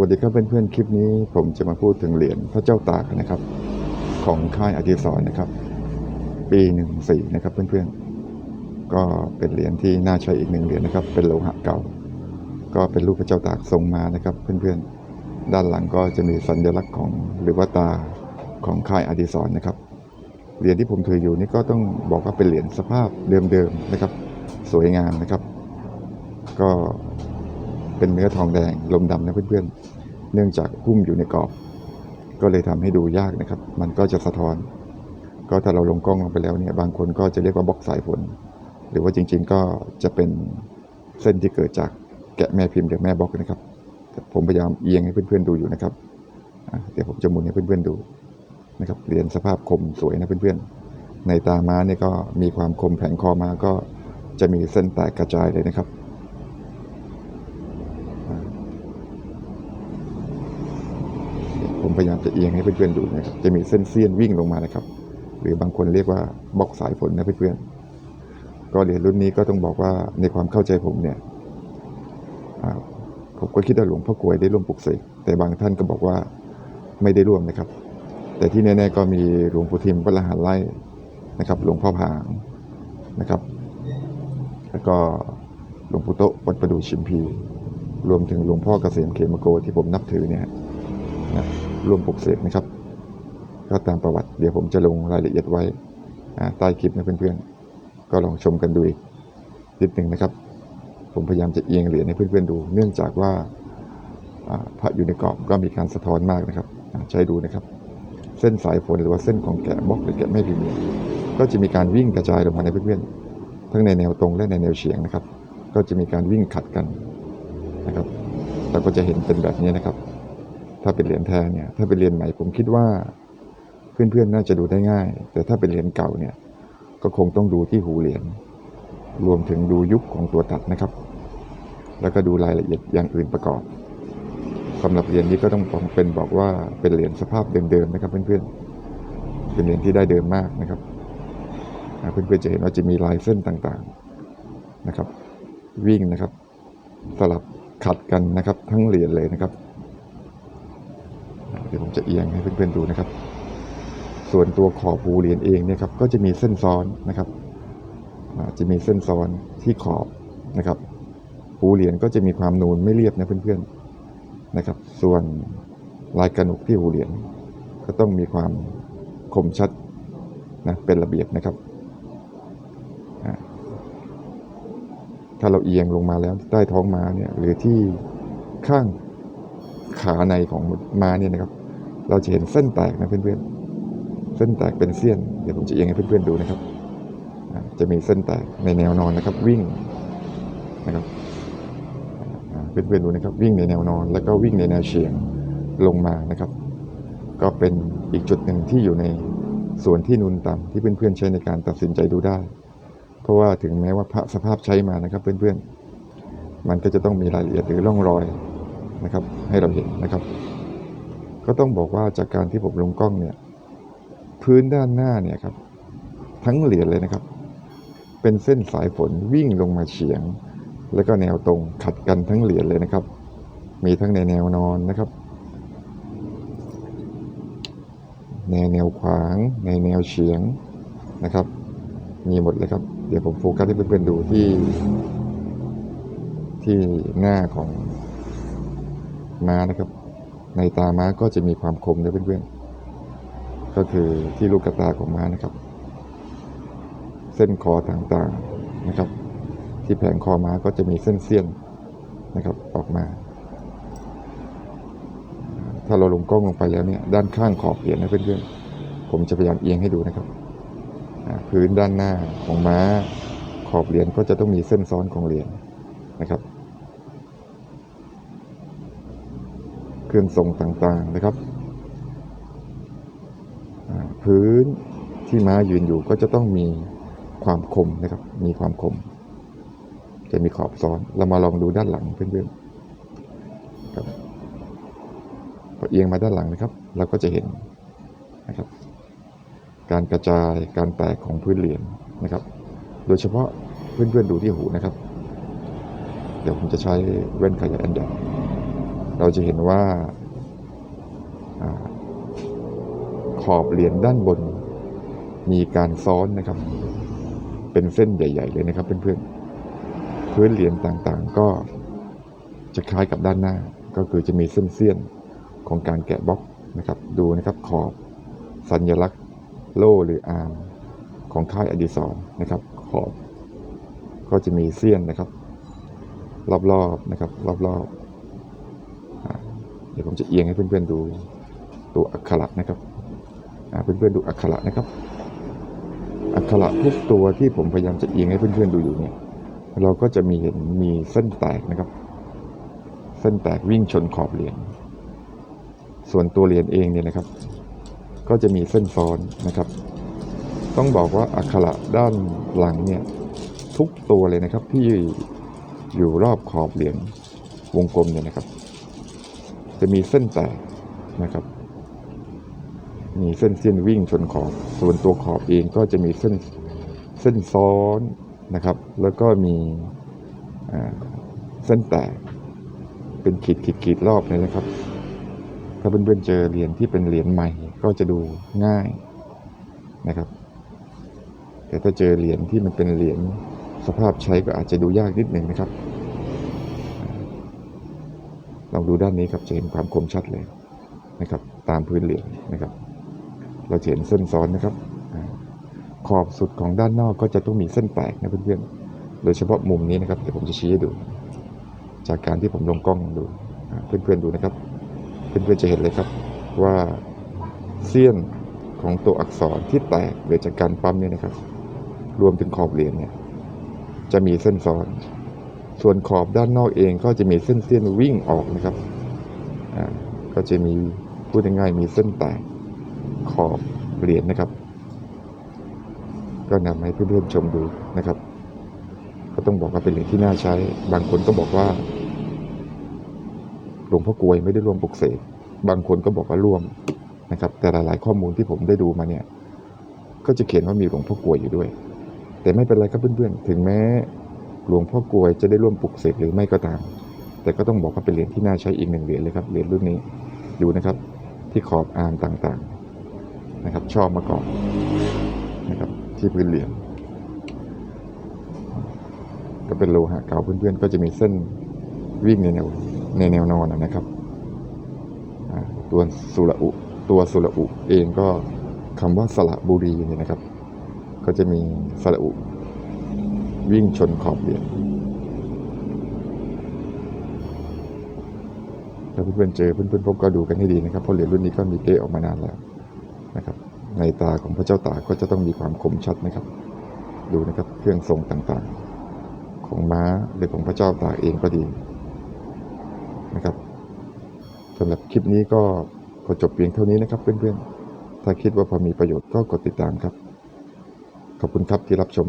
วัสดีครับเพื่อนๆคลิปนี้ผมจะมาพูดถึงเหรียญพระเจ้าตากนะครับ ของค่ายอดิศรนะครับ ปีหนึ่งสี่นะครับเพื่อนๆ ก็เป็นเหรียญที่น่าใช้อีกหนึ่งเหรียญนะครับ เป็นโลหะเก่า ก็เป็นรูปพระเจ้าตากทรงมานะครับ เพื่อนๆ ด้านหลังก็จะมีสัญลักษณ์ของหรือว่าตาของค่ายอดิศรนะครับเหรียญที่ผมถืออยู่นี่ก็ต้องบอกว่าเป็นเหรียญสภาพเดิมๆนะครับ สวยงามนะครับ ก็ เป็นเนื้อทองแดงลมดำนะเพื่อนๆ เนื่องจากหุ้มอยู่ในกรอบ ก็เลยทำให้ดูยากนะครับ มันก็จะสะท้อน ก็ถ้าเราลงกล้องลงไปแล้วเนี่ยบางคนก็จะเรียกว่าบล็อกสายฝนหรือว่าจริง ๆ ก็จะเป็นเส้นที่เกิดจากแกะแม่พิมพ์หรือแม่บล็อกนะครับ ผมพยายามเอียงให้เพื่อนๆดูอยู่นะครับเดี๋ยวผมจะหมุนให้เพื่อนๆดูนะครับเรียญสภาพคมสวยนะเพื่อนๆ ในตาม้าเนี่ยก็มีความคมแผงคอมาก็จะมีเส้นแตกกระจายเลยนะครับ ผม พยายามจะเอียงให้เพื่อนๆดูนะครับจะมีเส้นเสี้ยนวิ่งลงมานะครับ หรือบางคนเรียกว่าบล็อกสายฝนนะเพื่อนๆก็เหรียญรุ่นนี้ก็ต้องบอกว่าในความเข้าใจผมเนี่ยผมก็คิดว่าหลวงพ่อกลวยได้ร่วมปลุกเสกแต่บางท่านก็บอกว่าไม่ได้ร่วมนะครับ แต่ที่แน่ๆก็มีหลวงปู่ทิมวัดละหารไร่นะครับหลวงพ่อผางนะครับ แล้วก็หลวงปู่โตวัดประดูชิมพี รวมถึงหลวงพ่อเกษมเขมโกที่ผมนับถือเนี่ย นะร่วมปลุกเสกนะครับ ก็ตามประวัติเดี๋ยวผมจะลงรายละเอียดไว้ใต้คลิปนะเพื่อนๆ ก็ลองชมกันดูอีกนิดหนึ่งนะครับ ผมพยายามจะเอียงเหรียญให้เพื่อนๆดู เนื่องจากว่าพระอยู่ในกรอบก็มีการสะท้อนมากนะครับใช้ดูนะครับ เส้นสายฝนหรือว่าเส้นของแกะบล็อกหรือแกะแม่พิมพ์เนี่ยก็จะมีการวิ่งกระจายลงมาในเพื่อนๆทั้งในแนวตรงและในแนวเฉียงนะครับ ก็จะมีการวิ่งขัดกันนะครับเราก็จะเห็นเป็นแบบนี้นะครับ ถ้าเป็นเหรียญแท้เนี่ย ถ้าเป็นเหรียญใหม่ผมคิดว่า เพื่อนๆน่าจะดูได้ง่าย แต่ถ้าเป็นเหรียญเก่าเนี่ย ก็คงต้องดูที่หูเหรียญรวมถึงดูยุคของตัวตัดนะครับ แล้วก็ดูรายละเอียดอย่างอื่นประกอบสำหรับเหรียญนี้ก็ต้องผมเป็นบอกว่าเป็นเหรียญสภาพเดิมๆนะครับ เพื่อนๆเป็นเหรียญที่ได้เดิมมากนะครับเพื่อนๆจะเห็นว่าจะมีลายเส้นต่างๆนะครับ วิ่งนะครับ สลับขัดกันนะครับ ทั้งเหรียญเลยนะครับ เดี๋ยวผมจะเอียงให้เพื่อนๆดูนะครับ ส่วนตัวขอบหูเหรียญเองเนี่ยครับก็จะมีเส้นซ้อนนะครับจะมีเส้นซ้อนที่ขอบนะครับหูเหรียญก็จะมีความนูนไม่เรียบนะเพื่อนๆนะครับ ส่วนลายกระหนกที่หูเหรียญก็ต้องมีความคมชัดนะเป็นระเบียบนะครับถ้าเราเอียงลงมาแล้วใต้ท้องม้าเนี่ยหรือที่ข้างขาในของม้าเนี่ยนะครับ เราจะเห็นเส้นแตกนะเพื่อนๆ เส้นแตกเป็นเสี้ยน เดี๋ยวผมจะเอียงให้เพื่อนๆดูนะครับ จะมีเส้นแตกในแนวนอนนะครับ วิ่งนะครับอ่าเพื่อนๆดูนะครับ วิ่งในแนวนอน แล้วก็วิ่งในแนวเฉียงลงมานะครับ ก็เป็นอีกจุดหนึ่งที่อยู่ในส่วนที่นูนต่ำที่เพื่อนๆใช้ในการตัดสินใจดูได้ เพราะว่าถึงแม้ว่าพระสภาพใช้มานะครับ เพื่อนๆ มันก็จะต้องมีรายละเอียดหรือร่องรอยนะครับ ให้เราเห็นนะครับ ก็ต้องบอกว่าจากการที่ผมลงกล้องเนี่ย พื้นด้านหน้าเนี่ยครับ ทั้งเหรียญเลยนะครับ เป็นเส้นสายฝนวิ่งลงมาเฉียง แล้วก็แนวตรงขัดกันทั้งเหรียญเลยนะครับ มีทั้งในแนวนอนนะครับแนแนวขวาง ในแนวเฉียงนะครับ มีหมดเลยครับ เดี๋ยวผมโฟกัสให้เพื่อนๆดูที่ ที่หน้าของม้านะครับ ในตาม้าก็จะมีความคมนะเพื่อนๆ ก็คือที่ลูกกระตาของม้านะครับ เส้นคอต่างๆนะครับ ที่แผงคอม้าก็จะมีเส้นเสี้ยนนะครับออกมา ถ้าเราลงกล้องลงไปแล้วเนี่ยด้านข้างขอบเหรียญนะเพื่อนๆ ผมจะพยายามเอียงให้ดูนะครับ พื้นด้านหน้าของม้าขอบเหรียญก็จะต้องมีเส้นซ้อนของเหรียญนะครับ เครื่องทรงต่างๆนะครับ พื้นที่ม้ายืนอยู่ก็จะต้องมีความคมนะครับ มีความคม จะมีขอบซ้อน เรามาลองดูด้านหลังเพื่อนๆครับพอเอียงมาด้านหลังนะครับ เราก็จะเห็นนะครับ การกระจายการแตกของพื้นเหรียญนะครับ โดยเฉพาะเพื่อนๆดูที่หูนะครับ เดี๋ยวผมจะใช้แว่นขยายอันใหญ่ เราจะเห็นว่าอขอบเหรียญด้านบน มีการซ้อนนะครับ เป็นเส้นใหญ่ ๆ เลยนะครับเพื่อนๆพื้นเหรียญต่างๆ ก็จะคล้ายกับด้านหน้า ก็คือจะมีเส้นเสี้ยนของการแกะบล็อกนะครับ ดูนะครับขอบสัญลักษณ์ โล่หรืออาร์มของค่ายอดีศรนะครับ ขอบ ก็จะมีเสี้ยนนะครับ รอบๆนะครับ รอบๆ ดี๋ยวผมจะเอียงให้เพื่อนๆดูตัวอักขระนะครับอ่าเพื่อนๆดูอักขระนะครับ อักขระทุกตัวที่ผมพยายามจะเอียงให้เพื่อนๆดูอยู่เนี่ย เราก็จะมีเห็นมีเส้นแตกนะครับ เส้นแตกวิ่งชนขอบเหรียญส่วนตัวเหรียญเองเนี่ยนะครับ ก็จะมีเส้นซ้อนนะครับ ต้องบอกว่าอักขระด้านหลังเนี่ยทุกตัวเลยนะครับที่อยู่รอบขอบเหรียญวงกลมเนี่ยนะครับ จะมีเส้นแตกนะครับ มีเส้นเส้นวิ่งชนขอบ ส่วนตัวขอบเองก็จะมีเส้นเส้นซ้อนนะครับ แล้วก็มีเส้นแตก เป็นขีดขีดขีดรอบเลยนะครับ ถ้าเพื่อนๆเจอเหรียญที่เป็นเหรียญใหม่ก็จะดูง่ายนะครับ แต่ถ้าเจอเหรียญที่มันเป็นเหรียญสภาพใช้ก็อาจจะดูยากนิดหนึ่งนะครับ ลองดูด้านนี้ครับจะเห็นความคมชัดเลยนะครับ ตามพื้นเหรียญนะครับ เราเห็นเส้นซ้อนนะครับ ขอบสุดของด้านนอกก็จะต้องมีเส้นแตกนะเพื่อนๆ โดยเฉพาะมุมนี้นะครับเดี๋ยวผมจะชี้ให้ดู จากการที่ผมลงกล้องดูอ่าเพื่อนๆดูนะครับ เพื่อนๆจะเห็นเลยครับว่าเสี้ยนของตัวอักษรที่แตกเกิดจากการปั๊มเนี่ยนะครับ รวมถึงขอบเหรียญเนี่ยจะมีเส้นซ้อน ส่วนขอบด้านนอกเองก็จะมีเส้นเส้นวิ่งออกนะครับก็จะมีพูดง่ายๆมีเส้นแตกขอบเหรียญนะครับ ก็นำให้เพื่อนๆชมดูนะครับ ก็ต้องบอกว่าเป็นเหรียญที่น่าใช้ บางคนก็บอกว่าหลวงพ่อกลวยไม่ได้ร่วมปลุกเสกบางคนก็บอกว่าร่วมนะครับ แต่หลายๆข้อมูลที่ผมได้ดูมาเนี่ย ก็จะเขียนว่ามีหลวงพ่อกลวยอยู่ด้วย แต่ไม่เป็นไรครับเพื่อนๆ ถึงแม้ หลวงพ่อกลวยจะได้ร่วมปลุกเสกหรือไม่ก็ตาม แต่ก็ต้องบอกว่าเป็นเหรียญที่น่าใช้อีกหนึ่งเหรียญเลยครับเหรียญรุ่นนี้ดูนะครับที่ขอบอาร์มต่างๆนะครับชอบมาก่อนนะครับที่พื้นเหรียญก็เป็นโลหะเก่าเพื่อนๆ ก็จะมีเส้นวิ่งในแนวในแนวนอนนะครับตัวสุระอุตัวสุระอุเองก็คำว่าสระบุรีเนี่ยนะครับ ก็จะมีสระอุ วิ่งชนขอบเหรียญถ้าเพื่อนๆเจอเพื่อนๆพบก็ดูกันให้ดีนะครับ เพราะเหรียญรุ่นนี้ก็มีเกออกมานานแล้วนะครับ ในตาของพระเจ้าตากก็จะต้องมีความคมชัดนะครับ ดูนะครับเครื่องทรงต่างๆ ของม้าหรือของพระเจ้าตากเองก็ดีนะครับสำหรับคลิปนี้ก็ขอจบเพียงเท่านี้นะครับเพื่อนๆ ถ้าคิดว่าพอมีประโยชน์ก็กดติดตามครับ ขอบคุณครับที่รับชม